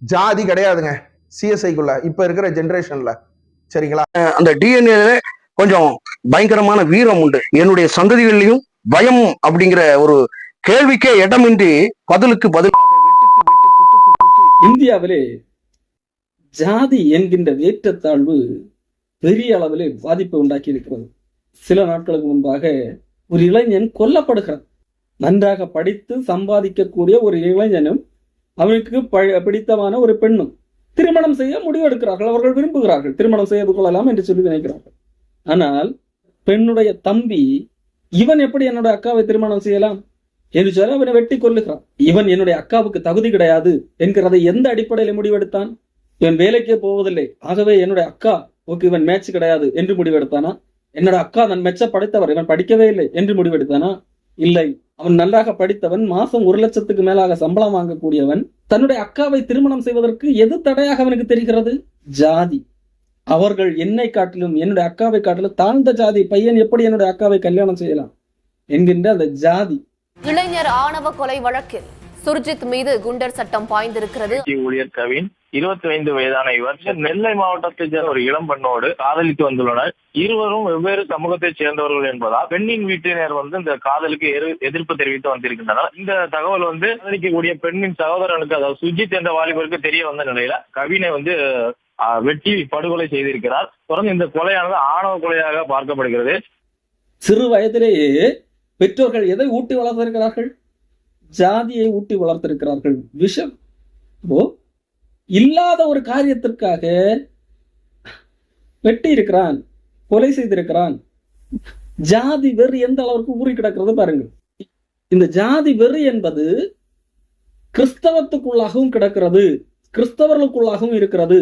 ஜாதி கிடையாதுங்க. சிஎஸ்ஐக்குள்ள இப்ப இருக்கிற ஜென்ரேஷன்ல சரிங்களா? அந்த டிஎன்ஏ கொஞ்சம் பயங்கரமான வீரம் உண்டு. என்னுடைய சந்ததிகள்லயும் பயம் அப்படிங்கிற ஒரு கேள்விக்கே இடமின்றி பதிலுக்கு பதிலாக வெட்டுக்கு வெட்டு குத்துக்கு குத்து. இந்தியாவிலே ஜாதி என்கின்ற ஏற்றத்தாழ்வு பெரிய அளவிலே பாதிப்பை உண்டாக்கி இருக்கிறது சில நாட்களுக்கு முன்பாக ஒரு இளைஞன் கொல்லப்படுகிறான். நன்றாக படித்து சம்பாதிக்கக்கூடிய ஒரு இளைஞனும் அவனுக்கு பிடித்தமான ஒரு பெண்ணும் திருமணம் செய்ய முடிவெடுக்கிறார்கள் அவர்கள் விரும்புகிறார்கள். திருமணம் செய்து கொள்ளலாம் என்று சொல்லி நினைக்கிறார்கள். ஆனால் பெண்ணுடைய தம்பி இவன் எப்படி என்னோட அக்காவை திருமணம் செய்யலாம் என்று சொல்லி அவனை வெட்டி கொள்ளுகிறான் இவன் என்னுடைய அக்காவுக்கு தகுதி கிடையாது என்கிறதை எந்த அடிப்படையில முடிவெடுத்தான்? இவன் வேலைக்கே போவதில்லை. ஆகவே என்னுடைய அக்கா ஓகே இவன் மேட்ச் கிடையாது என்று முடிவெடுத்தானா? என்னோட அக்கா நான் மெச்ச படைத்தவர் இவன் படிக்கவே இல்லை என்று முடிவெடுத்தானா? இல்லை. அவன் நன்றாக படித்தவன் மாசம் ஒரு லட்சத்துக்கு மேலாக சம்பளம் வாங்கக்கூடியவன் தன்னுடைய அக்காவை திருமணம் செய்வதற்கு எது தடையாக அவனுக்கு தெரிகிறது? ஜாதி. அவர்கள் என்னை காட்டிலும் என்னுடைய அக்காவை காட்டிலும் தாழ்ந்த ஜாதி. பையன் எப்படி என்னுடைய அக்காவை கல்யாணம் செய்யலாம்? என்கின்ற அந்த ஜாதி. இளைஞர் ஆணவ கொலை வழக்கில் சுர்ஜித் மீது குண்டர் சட்டம் பாய்ந்திருக்கிறது. ஊழியர் கவின் இருபத்தி ஐந்து வயதான இவர் நெல்லை மாவட்டத்தைச் சேர்ந்த ஒரு இளம் பெண்ணோடு காதலித்து வந்துள்ளனர். இருவரும் வெவ்வேறு சமூகத்தைச் சேர்ந்தவர்கள் என்பதால் பெண்ணின் வீட்டினர் வந்து இந்த காதலுக்கு எதிர்- எதிர்ப்பு தெரிவித்து வந்திருக்கின்றனர். இந்த தகவல் வந்து காதலிக்கக்கூடிய பெண்ணின் சகோதரனுக்கு அதாவது சுஜித் என்ற வாலிபருக்கு தெரிய வந்த நிலையில கவினை வந்து ஆஹ், வெட்டி படுகொலை செய்திருக்கிறார். தொடர்ந்து இந்த கொலையானது ஆணவ கொலையாக பார்க்கப்படுகிறது. சிறு வயதிலேயே பெற்றோர்கள் எதை ஊட்டி வளர்த்திருக்கிறார்கள்? ஜாதியை ஊட்டி வளர்த்திருக்கிறார்கள். விஷம். ஓ இல்லாத ஒரு காரியத்திற்காக வெட்டி இருக்கிறான் கொலை செய்திருக்கிறான். ஜாதி வெறி எந்த அளவுக்கு ஊறி கிடக்கிறது பாருங்க. இந்த ஜாதி வெறி என்பது கிறிஸ்தவத்துக்குள்ளாகவும் கிடக்கிறது கிறிஸ்தவர்களுக்குள்ளாகவும் இருக்கிறது.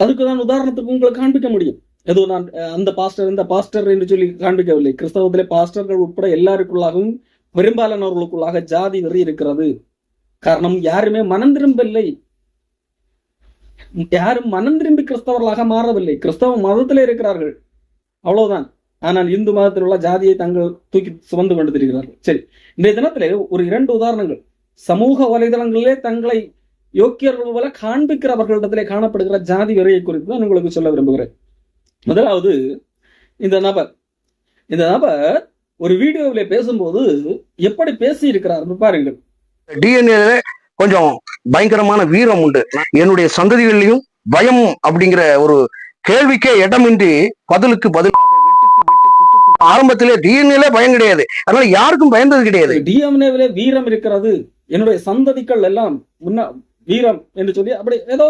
அதுக்கு நான் உதாரணத்துக்கு உங்களை காண்பிக்க முடியும். ஏதோ நான் அந்த பாஸ்டர் இந்த பாஸ்டர் என்று சொல்லி காண்பிக்கவில்லை. கிறிஸ்தவத்திலே பாஸ்டர்கள் உட்பட எல்லாருக்குள்ளாகவும் பெரும்பாலானவர்களுக்குள்ளாக ஜாதி வெறி இருக்கிறது. காரணம் யாருமே மனம் திரும்பவில்லை. யாரும் மனம் திரும்பி கிறிஸ்தவர்களாக மாறவில்லை. கிறிஸ்தவ மதத்திலே இருக்கிறார்கள். அவ்வளவுதான். ஆனால் இந்து மதத்தில் உள்ள ஜாதியை தங்கள் தூக்கி சுமந்து கொண்டு திரிகிறார்கள். சரி இன்றைய தினத்திலே ஒரு இரண்டு உதாரணங்கள். சமூக வலைதளங்களிலே தங்களை யோக்கியர்கள் போல காண்பிக்கிறவர்களிடத்திலே காணப்படுகிற ஜாதி வெறியை குறித்து தான் உங்களுக்கு சொல்ல விரும்புகிறேன். முதலாவது இந்த நபர். இந்த நபர் ஒரு வீடியோவில் பேசும்போது எப்படி பேசி இருக்கிறார் பாருங்கள். டிஎன்ஏ கொஞ்சம் பயங்கரமான வீரம் உண்டு. என்னுடைய சந்ததிகள்லயும் பயம் அப்படிங்கிற ஒரு கேள்விக்கே இடமின்றி பதிலுக்கு பதிலாக வெட்டு ஆரம்பத்திலே டிஎன்ஏல பயம் கிடையாது. அதனால யாருக்கும் பயந்தது கிடையாது. டிஎம்ஏவிலே வீரம் இருக்கிறது. என்னுடைய சந்ததிகள் எல்லாம் முன்ன வீரம் என்று சொல்லி அப்படி ஏதோ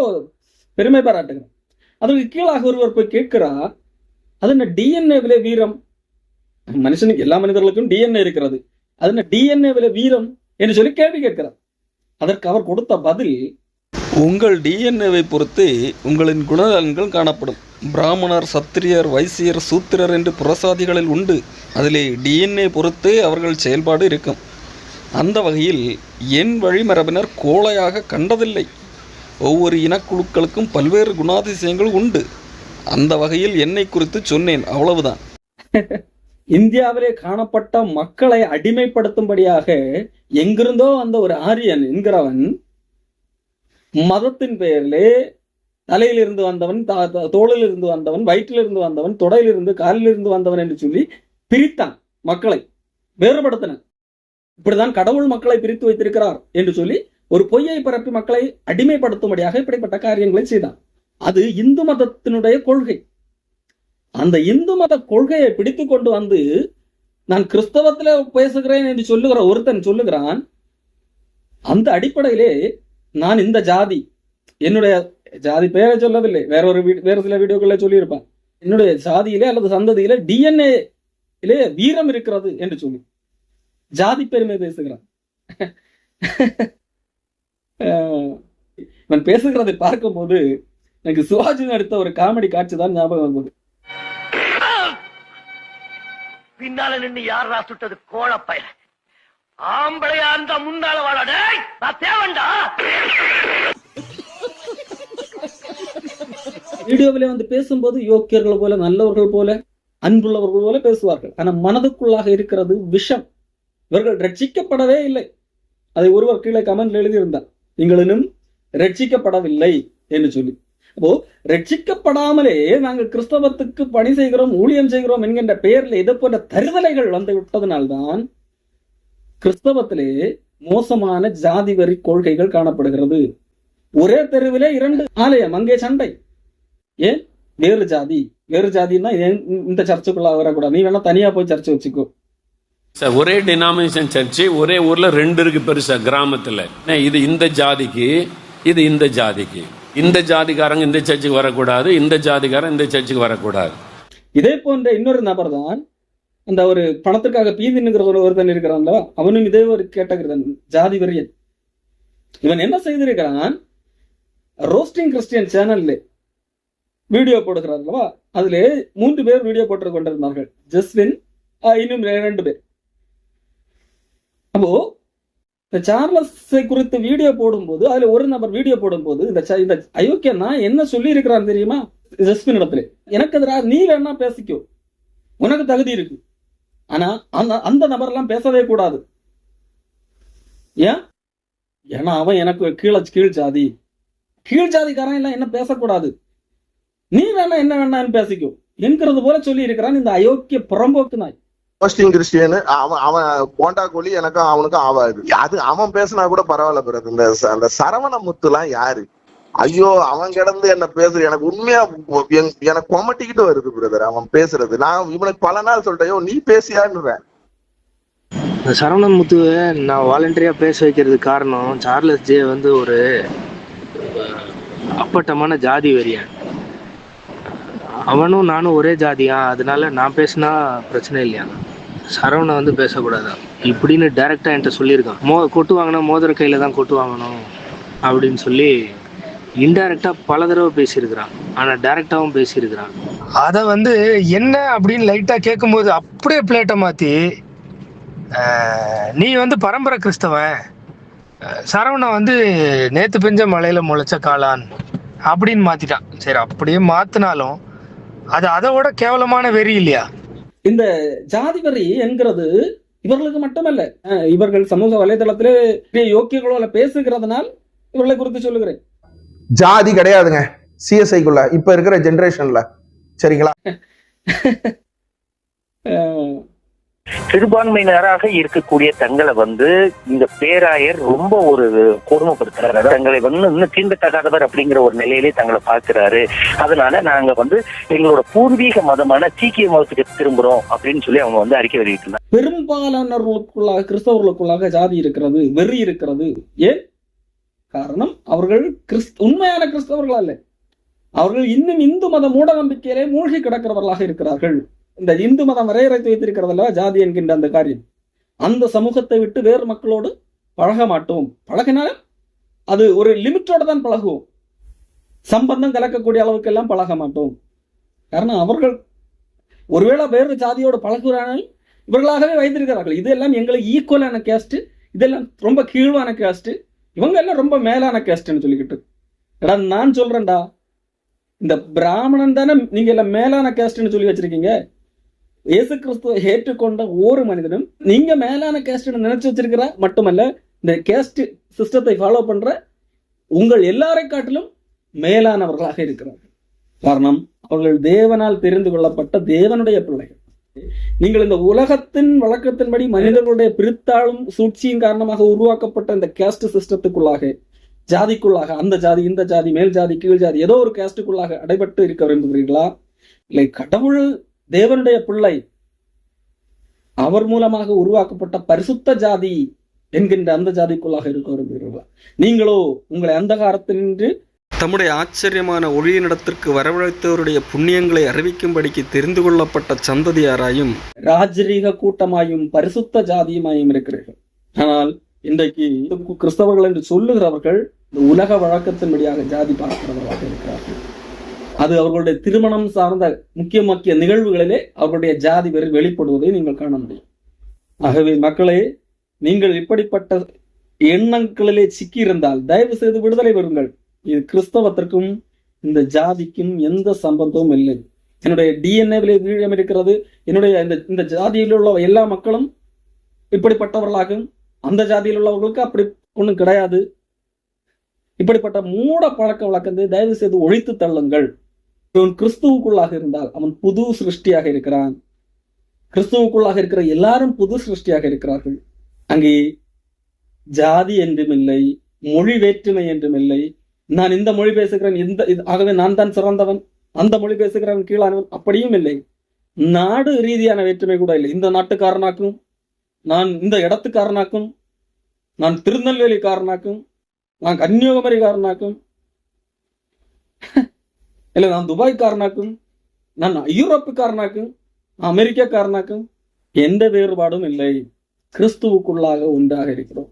பெருமை பாராட்டுகிறார் அதுக்கு கீழாக ஒருவர் போய் கேட்கிறா அது என்ன டிஎன்ஏவிலே வீரம்? மனுஷனுக்கு எல்லா மனிதர்களுக்கும் டிஎன்ஏ இருக்கிறது. அது என்ன டிஎன்ஏவிலே வீரம் என்று சொல்லி கேள்வி கேட்கிறார். அதற்கு அவர் கொடுத்த பதில் உங்கள் டிஎன்ஏவை பொறுத்து உங்களின் குணநலன்கள் காணப்படும். பிராமணர் சத்திரியர் வைசியர் சூத்திரர் என்று புறசாதிகளில் உண்டு. அதிலே டிஎன்ஏ பொறுத்து அவர்கள் செயல்பாடு இருக்கும். அந்த வகையில் என் வழிமரபினர் கோழையாக கண்டதில்லை. ஒவ்வொரு இனக்குழுக்களுக்கும் பல்வேறு குணாதிசயங்கள் உண்டு. அந்த வகையில் என்னை குறித்து சொன்னேன். அவ்வளவுதான். இந்தியாவிலே காணப்பட்ட மக்களை அடிமைப்படுத்தும்படியாக எங்கிருந்தோ அந்த ஒரு ஆரியன் என்கிறவன் மதத்தின் பெயரிலே தலையிலிருந்து வந்தவன் தா- தோளிலிருந்து வந்தவன் வயிற்றிலிருந்து வந்தவன் தொடையிலிருந்து காலிலிருந்து வந்தவன் என்று சொல்லி பிரித்தான் மக்களை வேறுபடுத்தினான். இப்படிதான் கடவுள் மக்களை பிரித்து வைத்திருக்கிறார் என்று சொல்லி ஒரு பொய்யை பரப்பி மக்களை அடிமைப்படுத்தும்படியாக இப்படிப்பட்ட காரியங்களை செய்தான். அது இந்து மதத்தினுடைய கொள்கை. அந்த இந்து மத கொள்கையை பிடித்து கொண்டு வந்து நான் கிறிஸ்தவத்துல பேசுகிறேன் என்று சொல்லுகிற ஒருத்தன் சொல்லுகிறான் அந்த அடிப்படையிலே நான் இந்த ஜாதி என்னுடைய ஜாதி பெயரை சொல்லவில்லை வேற ஒரு வேற சில வீடியோக்களை சொல்லியிருப்பேன். என்னுடைய ஜாதியிலே அல்லது சந்ததியிலே டிஎன்ஏ இலே வீரம் இருக்கிறது என்று சொல்லி ஜாதி பெருமை பேசுகிறான். இவன் பேசுகிறதை பார்க்கும்போது எனக்கு சிவாஜி நடித்த ஒரு காமெடி காட்சி தான் ஞாபகம் வந்தது. பின்னால நின்று யாரா சுட்டது கோழப்பைய ஆம்பளையா அந்த முன்னால வாழ நான் தேவண்டா வீடியோவிலே வந்து பேசும்போது யோக்கியர்கள் போல நல்லவர்கள் போல அன்புள்ளவர்கள் போல பேசுவார்கள். ஆனா மனதுக்குள்ளாக இருக்கிறது விஷம். இவர்கள் ரட்சிக்கப்படவே இல்லை. அதை ஒருவர் கீழே கமெண்ட் எழுதியிருந்தார். நீங்களும் ரட்சிக்கப்படவில்லை என்று சொல்லி. அப்போ ரட்சிக்கப்படாமலே நாங்கள் கிறிஸ்தவத்துக்கு பணி செய்கிறோம் ஊழியம் செய்கிறோம் என்கின்ற பெயரில் இது போன்ற தருதலைகள் வந்து விட்டதனால்தான் கிறிஸ்தவத்திலே மோசமான ஜாதி வரி கொள்கைகள் காணப்படுகிறது. ஒரே தெருவிலே இரண்டு ஆலயம் அங்கே சண்டை. ஏன்? வேறு ஜாதி. வேறு ஜாதின்னா இந்த சர்ச்சுக்குள்ள வரக்கூடாது? நீ வேணா தனியா போய் சர்ச்சை வச்சுக்கோ. சார் ஒரே டினாமினேஷன் சர்ச்சு ஒரே ஊர்ல ரெண்டு இருக்கு பெருசா கிராமத்துல. இது இந்த ஜாதிக்கு இது இந்த ஜாதிக்கு. இந்த ஜாதிகாரங்க இந்த சர்ச்சுக்கு வரக்கூடாது இந்த ஜாதிகாரன் இந்த சர்ச்சுக்கு வரக்கூடாது. இதே போன்ற இன்னொரு நபர் தான் அந்த ஒரு பணத்துக்காக பீதி நிற்கிற ஒரு ஒருத்தன் இருக்கிறான்ல அவனும் இதே ஒரு கேட்டகரி தான் ஜாதி வெறியன். இவன் என்ன செய்திருக்கிறான்? ரோஸ்டிங் கிறிஸ்டியன் சேனல்ல வீடியோ போடுகிறார் அல்லவா? அதுல மூன்று பேர் வீடியோ போட்டு கொண்டிருந்தார்கள். ஜஸ்வின் இன்னும் ரெண்டு பேர். அப்போ இந்த சார்லஸை குறித்து வீடியோ போடும்போது அதுல ஒரு நபர் வீடியோ போடும்போது இந்த இந்த அயோக்கியன்னா என்ன சொல்லி தெரியுமா? ஜஸ்மின் இடத்துல. எனக்கு எதிராக நீ வேணா பேசிக்கோ. உனக்கு தகுதி இருக்கு. ஆனா அந்த அந்த நபர்லாம் பேசவே கூடாது. ஏன்? ஏன்னா அவன் எனக்கு கீழே கீழ் ஜாதி. கீழ் ஜாதிக்காரன் எல்லாம் என்ன பேசக்கூடாது? நீ வேணா என்ன வேணான்னு பேசிக்கோ. என்கிறது போல சொல்லி இருக்கிறான் இந்த அயோக்கிய புறம்போக்கு நாய். போஸ்டிங் கிறிஸ்டியனு அவன் அவன் போண்டா கோழி எனக்கும் அவனுக்கும் ஆவாது. அது அவன் பேசினா கூட பரவாயில்ல பிறகு இந்த அந்த சரவண முத்துலாம் யாரு? ஐயோ அவன் கிடந்து என்ன பேசுற? எனக்கு உண்மையா எனக்கு கொமட்டிக்கிட்டு வருது பிரதர் அவன் பேசுறது. நான் இவனுக்கு பல நாள் சொல்லிட்டேன் நீ பேசியான்னுறேன். இந்த சரவணன் முத்துவை நான் வாலண்டரியா பேச வைக்கிறதுக்கு காரணம் சார்லஸ் ஜே வந்து ஒரு அப்பட்டமான ஜாதி வெறியன். அவனும் நானும் ஒரே ஜாதியா அதனால நான் பேசினா பிரச்சனை இல்லையா? சரவணை வந்து பேசக்கூடாதா? இப்படின்னு டேரெக்டாக என்கிட்ட சொல்லியிருக்கான். மோ கொட்டு வாங்கினா மோதிர கையில் தான் கொட்டு வாங்கணும் அப்படின்னு சொல்லி இன்டைரக்டாக பல தடவை பேசியிருக்கிறான். ஆனால் டேரெக்டாகவும் பேசியிருக்கிறான். அதை வந்து என்ன அப்படின்னு லைட்டாக கேட்கும்போது அப்படியே பிளேட்டை மாற்றி நீ வந்து பரம்பரை கிறிஸ்தவன். சரவணை வந்து நேற்று பெஞ்ச மலையில் முளைச்ச காளான். அப்படின்னு மாற்றிட்டான் சரி அப்படியே மாற்றினாலும் அது அதை விட கேவலமான வெறி இல்லையா? இந்த ஜாதி வரி என்கிறது இவர்களுக்கு மட்டுமல்ல இவர்கள் சமூக வலைதளத்திலே பெரிய யோக்கியர்களோட பேசுகிறதுனால் இவர்களை குறித்து சொல்லுகிறேன். ஜாதி கிடையாதுங்க. சிஎஸ்ஐக்குள்ள இப்ப இருக்கிற ஜெனரேஷன்ல சரிங்களா? சிறுபான்மையினராக இருக்கக்கூடிய தங்களை வந்து இந்த பேராயர் ரொம்ப ஒரு கொடுமைப்படுத்துறாரு. தங்களை வந்து இன்னும் தீண்டத்தகாதவர் அப்படிங்கிற ஒரு நிலையிலே தங்களை பார்க்கிறாரு. அதனால நாங்க வந்து எங்களோட பூர்வீக மதமான சீக்கிய மதத்துக்கு திரும்புறோம் அப்படின்னு சொல்லி அவங்க வந்து அறிக்கை வெளியிட்டு பெரும்பாலானவர்களுக்குள்ளாக கிறிஸ்தவர்களுக்குள்ளாக ஜாதி இருக்கிறது வெறி இருக்கிறது. ஏன்? காரணம் அவர்கள் கிறிஸ்த உண்மையான கிறிஸ்தவர்கள் அல்ல. அவர்கள் இன்னும் இந்து மத மூட நம்பிக்கையிலே மூழ்கி கிடக்கிறவர்களாக இருக்கிறார்கள். இந்த இந்து மதம் வரையறைத்து வைத்திருக்கிறதல்ல ஜாதி என்கின்ற அந்த காரியம். அந்த சமூகத்தை விட்டு வேறு மக்களோடு பழக மாட்டோம். பழகினாலும் அது ஒரு லிமிட்டோட தான் பழகுவோம். சம்பந்தம் கலக்கக்கூடிய அளவுக்கு எல்லாம் பழக மாட்டோம். காரணம் அவர்கள் ஒருவேளை வேறு ஜாதியோடு பழகுறாங்க இவர்களாகவே வைத்திருக்கிறார்கள். இதெல்லாம் எங்களுக்கு ஈக்குவலான கேஸ்ட் இதெல்லாம் ரொம்ப கீழ்வான கேஸ்ட் இவங்க எல்லாம் ரொம்ப மேலான கேஸ்ட்னு சொல்லிக்கிட்டு. எடா நான் சொல்றேன்டா. இந்த பிராமணன் தானே நீங்க எல்லாம் மேலான கேஸ்ட்னு சொல்லி வச்சிருக்கீங்க. இயேசு கிறிஸ்துவை ஏற்றுக்கொண்ட ஒரு மனிதனும் நீங்க மேலான கேஸ்ட் நினைச்சு வச்சிருக்கிற மட்டுமல்ல இந்த கேஸ்ட் சிஸ்டத்தை ஃபாலோ பண்ற உங்கள் எல்லாரை காட்டிலும் மேலானவர்களாக இருக்கிறார்கள். காரணம் அவர்கள் தேவனால் தெரிந்து கொள்ளப்பட்ட தேவனுடைய பிள்ளைகள். நீங்கள் இந்த உலகத்தின் வழக்கத்தின்படி மனிதர்களுடைய பிரித்தாளும் சூழ்ச்சியும் காரணமாக உருவாக்கப்பட்ட இந்த கேஸ்ட் சிஸ்டத்துக்குள்ளாக ஜாதிக்குள்ளாக அந்த ஜாதி இந்த ஜாதி மேல் ஜாதி கீழ் ஜாதி ஏதோ ஒரு கேஸ்டுக்குள்ளாக அடைபட்டு இருக்க விரும்புகிறீர்களா இல்லை கடவுள் தேவனுடைய பிள்ளை அவர் மூலமாக உருவாக்கப்பட்ட பரிசுத்த ஜாதி என்கின்ற அந்த ஜாதிக்குள்ளாக இருக்க விரும்புகிறீர்களா நீங்களோ உங்களை அந்தகாரத்தினின்று தம்முடைய ஆச்சரியமான ஒளியினிடத்திற்கு வரவழைத்தவருடைய புண்ணியங்களை அறிவிக்கும்படிக்கு தெரிந்து கொள்ளப்பட்ட சந்ததியாராயும் ராஜரீக கூட்டமாயும் பரிசுத்த ஜாதியுமாயும் இருக்கிறீர்கள். ஆனால் இன்றைக்கு கிறிஸ்தவர்கள் என்று சொல்லுகிறவர்கள் இந்த உலக வழக்கத்தின்படியாக ஜாதி பார்க்கிறவர்களாக இருக்கிறார்கள். அது அவர்களுடைய திருமணம் சார்ந்த முக்கிய முக்கிய நிகழ்வுகளிலே அவர்களுடைய ஜாதி வெறி வெளிப்படுவதை நீங்கள் காண முடியும். ஆகவே மக்களே நீங்கள் இப்படிப்பட்ட எண்ணங்களிலே சிக்கியிருந்தால் தயவு செய்து விடுதலை பெறுங்கள். இது கிறிஸ்தவத்திற்கும் இந்த ஜாதிக்கும் எந்த சம்பந்தமும் இல்லை. என்னுடைய டிஎன்ஏவிலே வீழம் இருக்கிறது. என்னுடைய இந்த இந்த ஜாதியில் உள்ள எல்லா மக்களும் இப்படிப்பட்டவர்களாகும். அந்த ஜாதியில் உள்ளவர்களுக்கு அப்படி ஒன்றும் கிடையாது. இப்படிப்பட்ட மூட பழக்க வழக்கத்தை தயவு செய்து ஒழித்து தள்ளுங்கள். இவன் கிறிஸ்துவுக்குள்ளாக இருந்தால் அவன் புது சிருஷ்டியாக இருக்கிறான். கிறிஸ்துவுக்குள்ளாக இருக்கிற எல்லாரும் புது சிருஷ்டியாக இருக்கிறார்கள். அங்கே ஜாதி என்றும் இல்லை மொழி வேற்றுமை என்றும் இல்லை. நான் இந்த மொழி பேசுகிறேன் இந்த ஆகவே நான் தான் சிறந்தவன் அந்த மொழி பேசுகிறவன் கீழானவன் அப்படியும் இல்லை. நாடு ரீதியான வேற்றுமை கூட இல்லை. இந்த நாட்டுக்காரனாக்கும் நான் இந்த இடத்துக்காரனாக்கும் நான் திருநெல்வேலிக்காரனாக்கும் நான் கன்னியாகுமரிக்காரனாக்கும் இல்ல நான் துபாய்க்காரனாக்கும் நான் யூரோப்புக்காரனாக்கும் அமெரிக்காக்காரனாக்கும் எந்த வேறுபாடும் இல்லை. கிறிஸ்துவுக்குள்ளாக ஒன்றாக இருக்கிறோம்.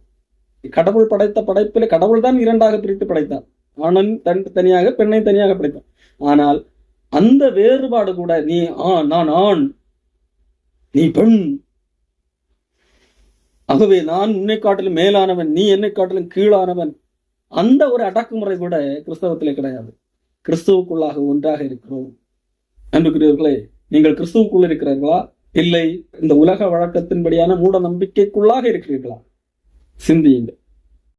கடவுள் படைத்த படைப்பில் கடவுள் தான் இரண்டாக பிரித்து படைத்தான். ஆணன் தன் தனியாக பெண்ணை தனியாக படைத்தான். ஆனால் அந்த வேறுபாடு கூட நீ ஆண் நான் ஆண் நீ பெண். ஆகவே நான் உன்னை காட்டிலும் மேலானவன் நீ என்னை காட்டிலும் கீழானவன். அந்த ஒரு அடக்குமுறை கூட கிறிஸ்தவத்திலே கிடையாது. கிறிஸ்துவுக்குள்ளாக ஒன்றாக இருக்கிறோம். அன்புக்குரியவர்களே நீங்கள் கிறிஸ்துவுக்குள் இருக்கிறீர்களா? இல்லை இந்த உலக வழக்கத்தின்படியான மூட நம்பிக்கைக்குள்ளாக இருக்கிறீர்களா? சிந்தியுங்கள்.